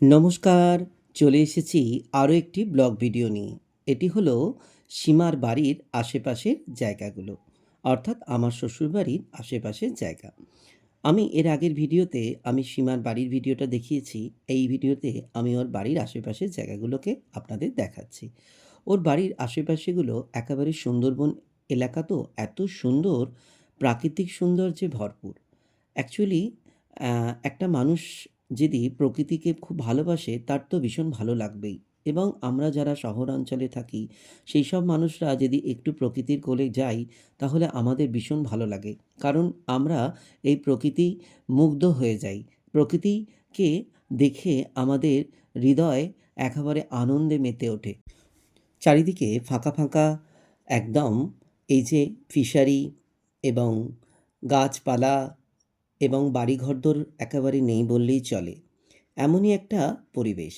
নমস্কার, চলে এসেছি আরও একটি ব্লগ ভিডিও নিয়ে। এটি হলো সীমার বাড়ির আশেপাশের জায়গাগুলো, অর্থাৎ আমার শ্বশুরবাড়ির আশেপাশের জায়গা। আমি এর আগের ভিডিওতে আমি সীমার বাড়ির ভিডিওটা দেখিয়েছি, এই ভিডিওতে আমি ওর বাড়ির আশেপাশের জায়গাগুলোকে আপনাদের দেখাচ্ছি। ওর বাড়ির আশেপাশেগুলো একেবারে সুন্দরবন এলাকা তো, এত সুন্দর, প্রাকৃতিক সৌন্দর্যে ভরপুর। অ্যাকচুয়ালি একটা মানুষ যদি প্রকৃতিকে খুব ভালোবাসে, তার তো ভীষণ ভালো লাগবেই। এবং আমরা যারা শহরাঞ্চলে থাকি, সেই সব মানুষরা যদি একটু প্রকৃতির কোলে যাই, তাহলে আমাদের ভীষণ ভালো লাগে। কারণ আমরা এই প্রকৃতি মুগ্ধ হয়ে যাই। প্রকৃতিকে দেখে আমাদের হৃদয় একেবারে আনন্দে মেতে ওঠে। চারিদিকে ফাঁকা ফাঁকা একদম এই যে ফিশারি এবং গাছপালা এবং বাড়িঘরদোর একেবারে নেই বললেই চলে। এমনই একটা পরিবেশ।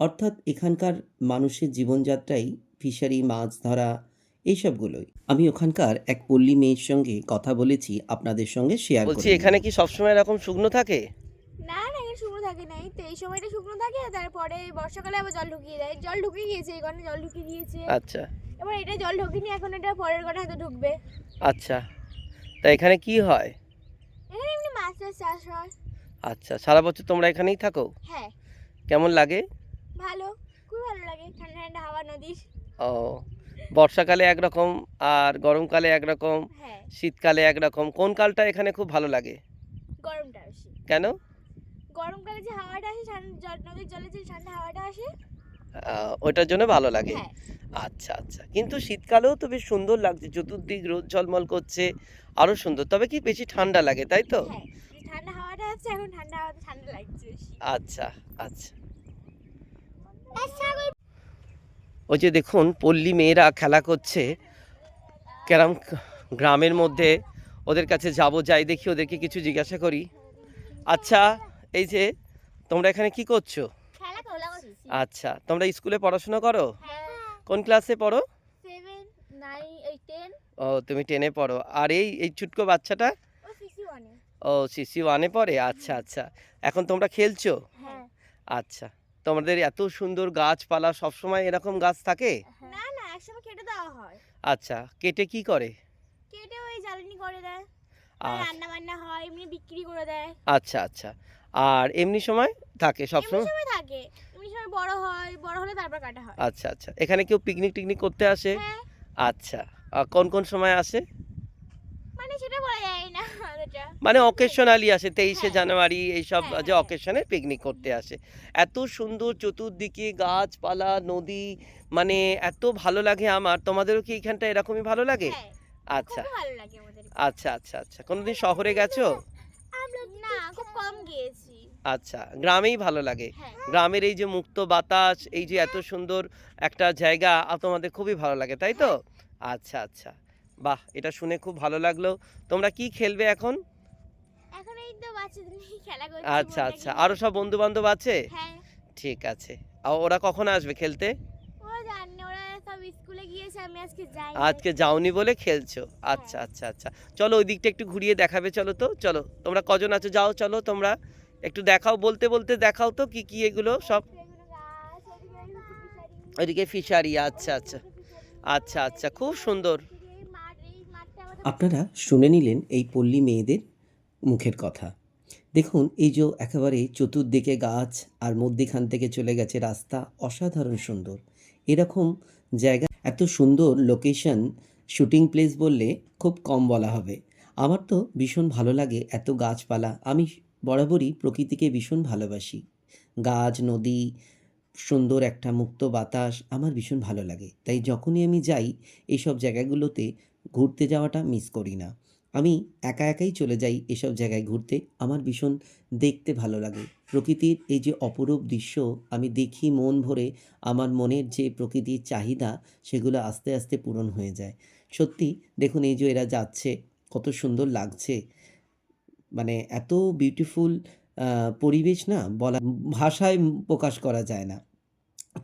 অর্থাৎ এখানকার মানুষের জীবনযাত্রাই ফিশারি মাছ ধরা এইসবগুলোই। আমি ওখানকার এক পল্লী মেয়ের সঙ্গে কথা বলেছি আপনাদের সঙ্গে শেয়ার বলছি এখানে কি সবসময় এরকম শুকনো থাকে? না না এখানে শুকনো থাকে নাই তো এই সময়টা শুকনো থাকে তারপরে বর্ষাকালে আবার জল ঢুকিয়ে দেয়। জল ঢুকিয়ে গিয়েছে এখানে জল ঢুকিয়ে দিয়েছে। আচ্ছা। এবার এটা জল ঢুকিনি এখন এটা পরের কটা হয়তো ঢুকবে। আচ্ছা। তা এখানে কি হয়? এমনি চাষ হয়। আচ্ছা সারা বছর তোমরা এখানেই থাকো? হ্যাঁ। কেমন লাগে? ভালো খুব ভালো লাগে ঠান্ডা ঠান্ডা হাওয়া নদীর ও বর্ষাকালে একরকম আর গরমকালে একরকম হ্যাঁ। শীতকালে একরকম কোন কালটা এখানে খুব ভালো লাগে? গরমটা বেশি। কেন? গরমকালে যে হাওয়াটা আসে নদীর জলে যে ঠান্ডা হাওয়াটা আসে। ওইটার জন্য ভালো লাগে। হ্যাঁ। আচ্ছা আচ্ছা। কিন্তু শীতকালেও তো বেশ সুন্দর লাগছে। চতুর্দিক রোদ ঝলমল করছে আরও সুন্দর। তবে কি বেশি ঠান্ডা লাগে তাই তো? হ্যাঁ ঠান্ডা হাওয়াটা আছে এখন ঠান্ডা হাওয়াতে ঠান্ডা লাগছে আচ্ছা আচ্ছা। ওই যে দেখুন পল্লী মেয়েরা খেলা করছে। কেরাম গ্রামের মধ্যে ওদের কাছে যাব যাই দেখি ওদেরকে কিছু জিজ্ঞাসা করি। আচ্ছা এই যে তোমরা এখানে কি করছ। আচ্ছা তোমরা স্কুলে পড়াশোনা করো? হ্যাঁ। কোন ক্লাসে পড়ো? ও তুমি টেনে পড়ো। আর এই এই ছুটকো বাচ্চাটা? ও সিসি ওয়ানে ওয়ানে পড়ে? আচ্ছা আচ্ছা। এখন তোমরা খেলছো? হ্যাঁ। আচ্ছা। তোমাদের এত সুন্দর গাছপালা সবসময় এরকম গাছ থাকে? না না একসময় কেটে দেওয়া হয়। আচ্ছা কেটে কি করে? কেটে ওই জ্বালানি করে দেয়। আচ্ছা। রান্না বান্না হয় এমনি বিক্রি করে দেয়। আচ্ছা আচ্ছা। আর এমনি সময় থাকে সবসময়? সময় থাকে। বড় হয় বড় হলে তারপর কাটা হয়। আচ্ছা আচ্ছা। এখানে কেউ পিকনিক টিকনিক করতে আসে? হ্যাঁ। আচ্ছা। কোন কোন সময় আসে? মানে সেটা বলা যায় না মানে অকেশনালি আসে তেইশে হ্যাঁ। জানুয়ারি এইসব হ্যাঁ, যে। অকেশনে পিকনিক করতে আসে। এত সুন্দর চতুর্দিকে গাছপালা নদী মানে এত ভালো লাগে আমার। তোমাদেরও কি এখানটা এরকমই ভালো লাগে? আচ্ছা। আচ্ছা আচ্ছা আচ্ছা। কোনোদিন শহরে গেছো? না খুব কম গিয়েছি। আচ্ছা গ্রামেই ভালো লাগে। হ্যাঁ। গ্রামের এই যে মুক্ত বাতাস এই যে এত সুন্দর একটা জায়গা তোমাদের খুবই ভালো লাগে তাই তো? আচ্ছা আচ্ছা। বাহ এটা শুনে খুব ভালো লাগল। তোমরা কি খেলবে এখন? আচ্ছা আচ্ছা। আরও সব বন্ধু বান্ধব আছে? হ্যাঁ। ঠিক আছে। ওরা কখন আসবে খেলতে? আজকে যাওনি বলে খেলছো? আচ্ছা আচ্ছা আচ্ছা। চলো ওই দিকটা একটু ঘুরিয়ে দেখাবে চলো তো? চলো তোমরা কজন আছো? যাও চলো তোমরা। একটু দেখাও, বলতে বলতে দেখাও তো কি কি এগুলো সব? ওইদিকে ফিশারি আচ্ছা আচ্ছা আচ্ছা আচ্ছা খুব সুন্দর। আপনারা শুনে নিলেন এই পল্লী মেয়েদের মুখের কথা। দেখুন, এই যে একেবারে চতুর্দিকে গাছ আর মধ্যিখান থেকে চলে গেছে রাস্তা, অসাধারণ সুন্দর। এরকম জায়গা, এত সুন্দর লোকেশন শুটিং প্লেস বললে খুব কম বলা হবে। আমার তো ভীষণ ভালো লাগে এত গাছপালা। আমি বরাবরই প্রকৃতিকে ভীষণ ভালোবাসি। গাছ, নদী, সুন্দর একটা মুক্ত বাতাস আমার ভীষণ ভালো লাগে। তাই যখনই আমি যাই এইসব জায়গাগুলোতে ঘুরতে যাওয়াটা মিস করি না। আমি একা একাই চলে যাই এসব জায়গায় ঘুরতে, আমার ভীষণ দেখতে ভালো লাগে। প্রকৃতির এই যে অপরূপ দৃশ্য আমি দেখি মন ভরে, আমার মনের যে প্রকৃতির চাহিদা সেগুলো আস্তে আস্তে পূরণ হয়ে যায়। সত্যি, দেখুন এই যে এরা যাচ্ছে, কত সুন্দর লাগছে। মানে এত বিউটিফুল পরিবেশ না বলা, ভাষায় প্রকাশ করা যায় না।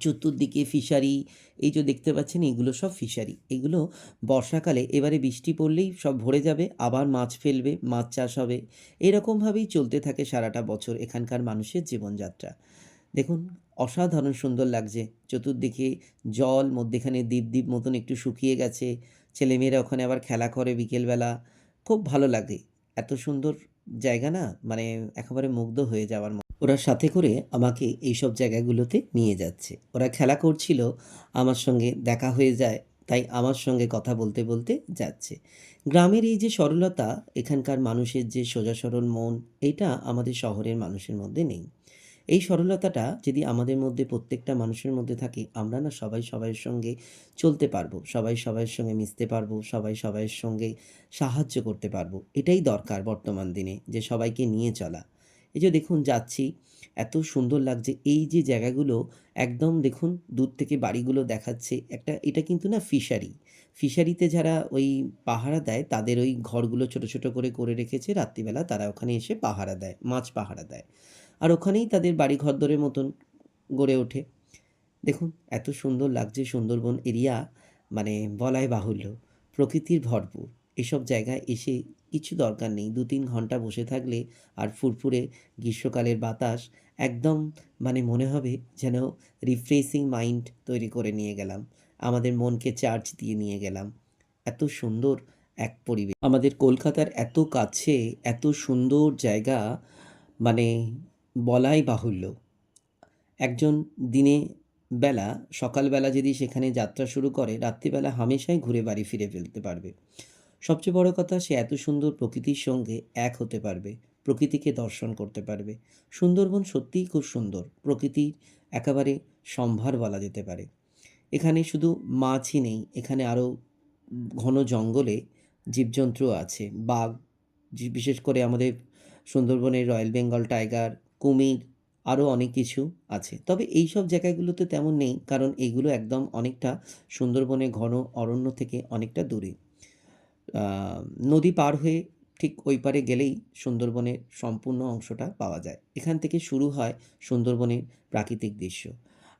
চতুর্দিকে ফিশারি এই যে দেখতে পাচ্ছেন এগুলো সব ফিশারি এগুলো বর্ষাকালে এবারে বৃষ্টি পড়লেই সব ভরে যাবে, আবার মাছ ফেলবে, মাছ চাষ হবে। এরকমভাবেই চলতে থাকে সারাটা বছর এখানকার মানুষের জীবনযাত্রা। দেখুন, অসাধারণ সুন্দর লাগছে। চতুর্দিকে জল, মধ্যেখানে দ্বীপ দ্বীপ মতন একটু শুকিয়ে গেছে। ছেলেমেয়েরা ওখানে আবার খেলা করে বিকেলবেলা। খুব ভালো লাগে। এত সুন্দর জায়গা না মানে একেবারে মুগ্ধ হয়ে যাওয়ার মতো। ওরা সাথে করে আমাকে এইসব জায়গাগুলোতে নিয়ে যাচ্ছে। ওরা খেলা করছিল, আমার সঙ্গে দেখা হয়ে যায়, তাই আমার সঙ্গে কথা বলতে বলতে যাচ্ছে। গ্রামের এই যে সরলতা, এখানকার মানুষের যে সোজা সরল মন, এটা আমাদের শহরের মানুষের মধ্যে নেই। এই সরলতাটা যদি আমাদের মধ্যে প্রত্যেকটা মানুষের মধ্যে থাকে, আমরা না সবাই সবাইয়ের সঙ্গে চলতে পারব, সবাই সবাইয়ের সঙ্গে মিশতে পারব, সবাই সবাইয়ের সঙ্গে সাহায্য করতে পারব। এটাই দরকার বর্তমান দিনে যে সবাইকে নিয়ে চলা। এই যে দেখুন, যাচ্ছি, এত সুন্দর লাগছে। এই যে জায়গাগুলো একদম দেখুন, দূর থেকে বাড়িগুলো দেখাচ্ছে। একটা, এটা কিন্তু না ফিশারি ফিশারিতে যারা ওই পাহারা দেয়, তাদের ওই ঘরগুলো ছোট ছোট করে করে রেখেছে। রাত্রিবেলা তারা ওখানে এসে পাহারা দেয়, মাছ পাহারা দেয়। আর ওখানেই তাদের বাড়ি ঘরদরের মতন গড়ে ওঠে। দেখুন, এত সুন্দর লাগছে সুন্দরবন এরিয়া মানে বলাই বাহুল্য। প্রকৃতির ভরপুর। এসব জায়গায় এসে কিছু দরকার নেই। দু তিন ঘণ্টা বসে থাকলে আর ফুরফুরে গ্রীষ্মকালের বাতাস একদম মানে মনে হবে যেন রিফ্রেশিং মাইন্ড তৈরি করে নিয়ে গেলাম। আমাদের মনকে চার্জ দিয়ে নিয়ে গেলাম। এত সুন্দর এক পরিবেশ। আমাদের কলকাতার এত কাছে, এত সুন্দর জায়গা মানে বলাই বাহুল্য। একজন দিনে বেলা, সকালবেলা যদি সেখানে যাত্রা শুরু করে, রাত্রিবেলা হামেশাই ঘুরে বাড়ি ফিরে ফেলতে পারবে। সবচেয়ে বড় কথা, সে এত সুন্দর প্রকৃতির সঙ্গে এক হতে পারবে, প্রকৃতিকে দর্শন করতে পারবে। সুন্দরবন সত্যিই খুব সুন্দর, প্রকৃতির একেবারে সম্ভার বলা যেতে পারে। এখানে শুধু মাছই নেই, এখানে আরও ঘন জঙ্গলে জীবজন্তুও আছে, বাঘ, বিশেষ করে আমাদের সুন্দরবনের রয়্যাল বেঙ্গল টাইগার কুমির আরও অনেক কিছু আছে। তবে এই সব জায়গাগুলোতে তেমন নেই, কারণ এগুলো একদম অনেকটা সুন্দরবনে ঘন অরণ্য থেকে অনেকটা দূরে। নদী পার হয়ে ঠিক ওই পারে গেলেই সুন্দরবনের সম্পূর্ণ অংশটা পাওয়া যায়। এখান থেকে শুরু হয় সুন্দরবনের প্রাকৃতিক দৃশ্য।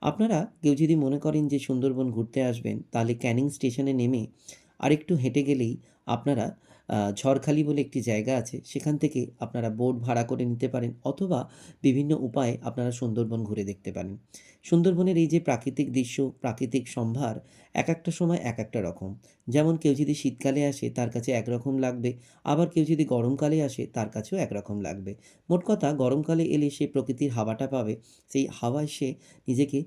আপনারা কেউ যদি মনে করেন যে সুন্দরবন ঘুরতে আসবেন, তাহলে ক্যানিং স্টেশনে নেমে আরেকটু হেঁটে গেলেই আপনারা ঝড়খালি বলে একটি জায়গা আছে, সেখান থেকে আপনারা বোট ভাড়া করে নিতে পারেন অথবা বিভিন্ন উপায়ে আপনারা সুন্দরবন ঘুরে দেখতে পারেন। সুন্দরবনের এই যে প্রাকৃতিক দৃশ্য, প্রাকৃতিক সম্ভার, এক একটা সময় এক একটা রকম। যেমন কেউ যদি শীতকালে আসে, তার কাছে একরকম লাগবে। আবার কেউ যদি গরমকালে আসে, তার কাছেও একরকম লাগবে। মোট কথা, গরমকালে এলে সে প্রকৃতির হাওয়াটা পাবে, সেই হাওয়ায় সে নিজেকে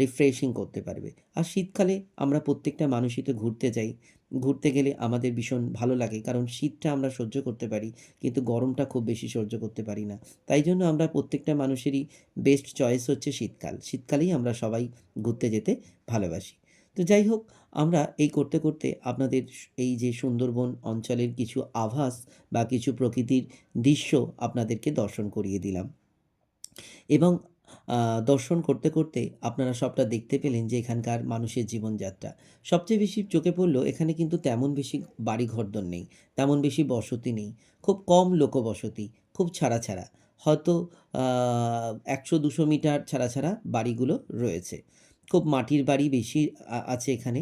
রিফ্রেশিং করতে পারবে। আর শীতকালে আমরা প্রত্যেকটা মানুষই তো ঘুরতে যাই ঘুরতে গেলে আমাদের ভীষণ ভালো লাগে। কারণ শীতটা আমরা সহ্য করতে পারি, কিন্তু গরমটা খুব বেশি সহ্য করতে পারি না। তাই জন্য আমরা প্রত্যেকটা মানুষেরই বেস্ট চয়েস হচ্ছে শীতকাল। শীতকালেই আমরা সবাই ঘুরতে যেতে ভালোবাসি। তো যাই হোক, আমরা এই করতে করতে আপনাদের এই যে সুন্দরবন অঞ্চলের কিছু আভাস বা কিছু প্রকৃতির দৃশ্য আপনাদেরকে দর্শন করিয়ে দিলাম। এবং দর্শন করতে করতে আপনারা সবটা দেখতে পেলেন যে এখানকার মানুষের জীবনযাত্রা। সবচেয়ে বেশি চোখে পড়ল, এখানে কিন্তু তেমন বেশি বাড়ি ঘরদর নেই, তেমন বেশি বসতি নেই, খুব কম লোকবসতি, খুব ছাড়া ছাড়া। হয়তো একশো দুশো মিটার ছাড়া ছাড়া বাড়িগুলো রয়েছে। খুব মাটির বাড়ি বেশি আছে এখানে,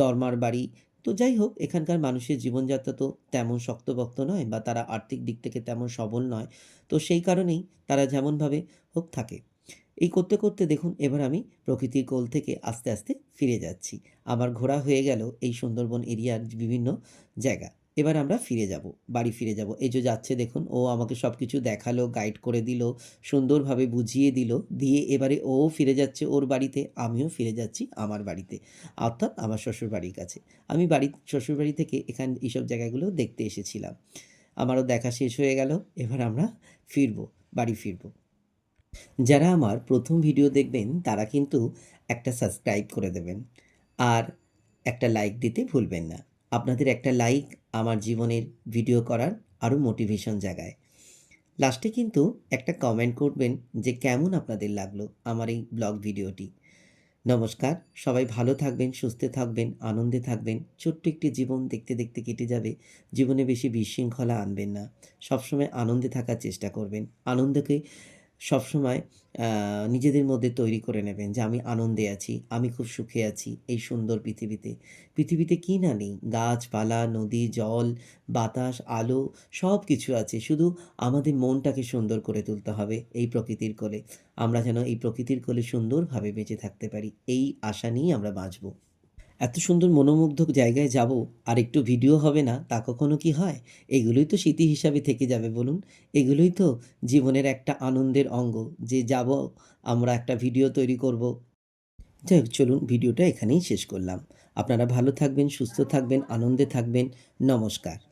দরমার বাড়ি। তো যাই হোক, এখানকার মানুষের জীবনযাত্রা তো তেমন শক্তপোক্ত নয় বা তারা আর্থিক দিক থেকে তেমন সবল নয়। তো সেই কারণেই তারা যেমনভাবে হোক থাকে। এই করতে করতে দেখুন, এবার আমি প্রকৃতির কোল থেকে আস্তে আস্তে ফিরে যাচ্ছি। আমার ঘোরা হয়ে গেল এই সুন্দরবন এরিয়ার বিভিন্ন জায়গা। এবার আমরা ফিরে যাব, বাড়ি ফিরে যাব। এই যে যাচ্ছে দেখুন, ও আমাকে সব কিছু দেখাল গাইড করে দিল, সুন্দরভাবে বুঝিয়ে দিল, দিয়ে এবারে ও ফিরে যাচ্ছে ওর বাড়িতে, আমিও ফিরে যাচ্ছি আমার বাড়িতে, অর্থাৎ আমার শ্বশুর বাড়ির কাছে। আমি বাড়ি শ্বশুর বাড়ি থেকে এখান এইসব জায়গাগুলো দেখতে এসেছিলাম। আমারও দেখা শেষ হয়ে গেল, এবার আমরা ফিরবো, বাড়ি ফিরবো। যারা আমার প্রথম ভিডিও দেখবেন, তারা কিন্তু একটা সাবস্ক্রাইব করে দেবেন। আর একটা লাইক দিতে ভুলবেন না। আপনাদের একটা লাইক আমার জীবনের ভিডিও করার আরও মোটিভেশন জাগায়। লাস্টে কিন্তু একটা কমেন্ট করবেন যে, কেমন আপনাদের লাগল আমার এই ব্লগ ভিডিওটি নমস্কার, সবাই ভালো থাকবেন, সুস্থ থাকবেন, আনন্দে থাকবেন। ছোট্ট একটি জীবন দেখতে দেখতে কেটে যাবে। জীবনে বেশি বিশৃঙ্খলা আনবেন না। সবসময় আনন্দে থাকার চেষ্টা করবেন। আনন্দকে সবসময় নিজেদের মধ্যে তৈরি করে নেবেন যে, আমি আনন্দে আছি, আমি খুব সুখে আছি এই সুন্দর পৃথিবীতে। পৃথিবীতে কী না নেই। গাছপালা, নদী, জল, বাতাস, আলো সব কিছু আছে। শুধু আমাদের মনটাকে সুন্দর করে তুলতে হবে এই প্রকৃতির কোলে। আমরা যেন এই প্রকৃতির কোলে সুন্দরভাবে বেঁচে থাকতে পারি। এই আশা নিয়েই আমরা বাঁচব। এত সুন্দর মনোমুগ্ধক জায়গায় যাব আর একটু ভিডিও হবে না, তা কখনো কি হয়? এগুলোই তো স্মৃতি হিসাবে থেকে যাবে বলুন। এগুলোই তো জীবনের একটা আনন্দের অঙ্গ, যে যাব, আমরা একটা ভিডিও তৈরি করব। যাই হোক, চলুন ভিডিওটা এখানেই শেষ করলাম। আপনারা ভালো থাকবেন, সুস্থ থাকবেন, আনন্দে থাকবেন। নমস্কার।